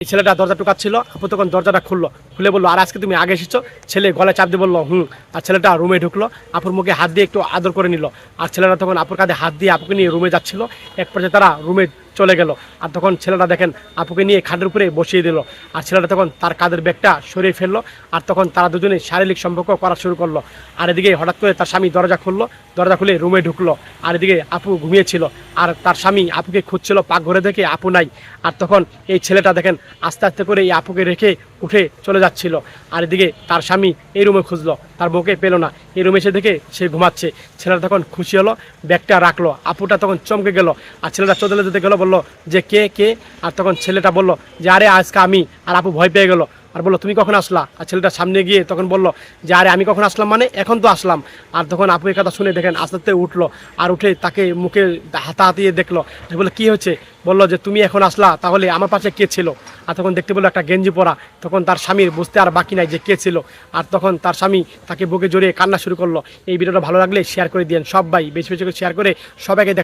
এই ছেলেটা দরজা টুকাচ্ছিল, আপু তখন দরজাটা খুললো। খুলে বলল, আর, আজকে তুমি আগে এসেছ? ছেলে গলায় চাপ দিয়ে বলল, হুম। আর ছেলেটা রুমে ঢুকলো। আপুর মুখে হাত দিয়ে একটু আদর করে নিল। আর ছেলেটা তখন আপুর কাঁধে হাত দিয়ে আপুকে নিয়ে রুমে যাচ্ছিল। এক পর্যায়ে তারা রুমে চলে গেল। আর তখন ছেলেটা দেখেন, আপুকে নিয়ে খাটের উপরে বসিয়ে দিল। আর ছেলেটা তখন তার কাদের ব্যাগটা সরিয়ে ফেলল। আর তখন তারা দুজনে শারীরিক সম্পর্ক করা শুরু করল। আর এদিকে হঠাৎ করে তার স্বামী দরজা খুললো। দরজা খুলে রুমে ঢুকলো। আর এদিকে আপু ঘুমিয়েছিল। আর তার স্বামী আপুকে খুঁজছিল পাক ঘরে দেখে আপু নাই। আর তখন এই ছেলেটা দেখেন, আস্তে আস্তে করে এই আপুকে রেখে উঠে চলে যাচ্ছিল। আর এদিকে তার স্বামী এই রুমে খুঁজলো। তার বউকে পেল না। এই রুমে এসে দেখে সে ঘুমাচ্ছে। ছেলেটা তখন খুশি হলো, ব্যাগটা রাখল। আপুটা তখন চমকে গেল। আর ছেলেটা চোদলে যেতে গেলো, বলল যে কে কে? আর তখন ছেলেটা বলল যে, আরে, আজকে আমি আর আপু ভয় পেয়ে গেলো। আর বলল, তুমি কখন আসলা? আর ছেলেটা সামনে গিয়ে তখন বলল যে, আরে, আমি কখন আসলাম মানে এখন তো আসলাম। আর তখন আপু এই কথা শুনে দেখেন আস্তে আস্তে উঠল আর উঠে তাকে মুখে হাতা হাতিয়ে দেখল বলল, কি হচ্ছে বলল যে, তুমি এখন আসলা, তাহলে আমার পাশে কে ছিল? আর তখন দেখতে পেল একটা গেঞ্জি পরা। তখন তার স্বামীর বুঝতে আর বাকি নাই যে কে ছিল। আর তখন তার স্বামী তাকে বুকে জড়িয়ে কান্না শুরু করল। এই ভিডিওটা ভালো লাগলে শেয়ার করে দিন সবাই। বেশি বেশি করে শেয়ার করে সবাইকে